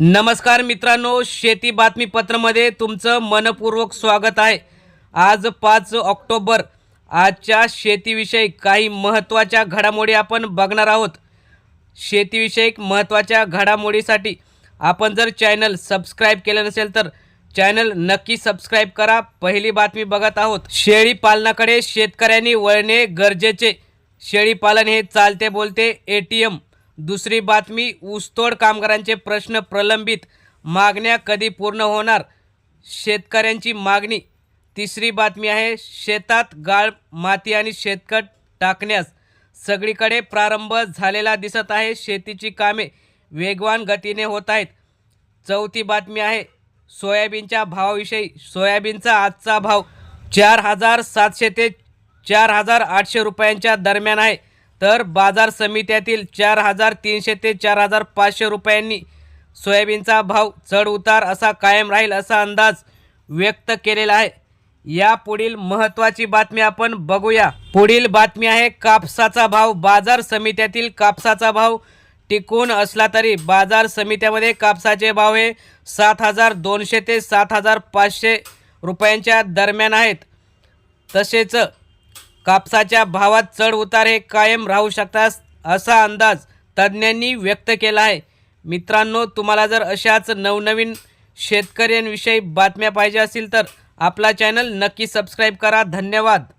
नमस्कार मित्रांनो शेती बातमीपत्रामध्ये तुमचं मनपूर्वक स्वागत आहे. आज पाच ऑक्टोबर आजच्या शेतीविषयी काही महत्त्वाच्या घडामोडी आपण बघणार आहोत. शेतीविषयक महत्त्वाच्या घडामोडीसाठी आपण जर चॅनल सबस्क्राईब केलं नसेल तर चॅनल नक्की सबस्क्राईब करा. पहिली बातमी बघत आहोत. शेळी पालनाकडे शेतकऱ्यांनी वळणे गरजेचे. शेळी पालन हे चालते बोलते ए टी एम. दुसरी बातमी ऊसतोड कामगारांचे प्रश्न प्रलंबित मागण्या कधी पूर्ण होणार? शेतकऱ्यांची मागणी. तिसरी बातमी आहे शेतात गाळ माती आणि शेतकट टाकण्यास. सगळीकडे प्रारंभ झालेला दिसत आहे शेतीची कामे वेगवान गतीने होत आहेत. चौथी बातमी आहे सोयाबीनच्या भावाविषयी. सोयाबीनचा आजचा भाव चार हजार सातशे ते चार हजार आठशे रुपयांच्या दरम्यान आहे. तर बाजार समित्यातील चार हजार तीनशे ते चार हजार पाचशे रुपयांनी सोयाबीनचा भाव चढ उतार असा कायम राहील असा अंदाज व्यक्त केलेला आहे. या पुढील महत्त्वाची बातमी आपण बघूया. पुढील बातमी आहे कापसाचा भाव. बाजार समित्यातील कापसाचा भाव टिकून असला तरी बाजार समित्यामध्ये कापसाचे भाव हे सात हजार दोनशे ते सात हजार पाचशे रुपयांच्या दरम्यान आहेत. तसेच कापसाच्या भावात चढ उतार हे कायम राहू शकतात असा अंदाज तज्ज्ञांनी व्यक्त केला आहे. मित्रांनो तुम्हाला जर अशाच नवनवीन शेतकऱ्यांविषयी बातम्या पाहिजे असतील तर आपला चॅनल नक्की सबस्क्राईब करा. धन्यवाद.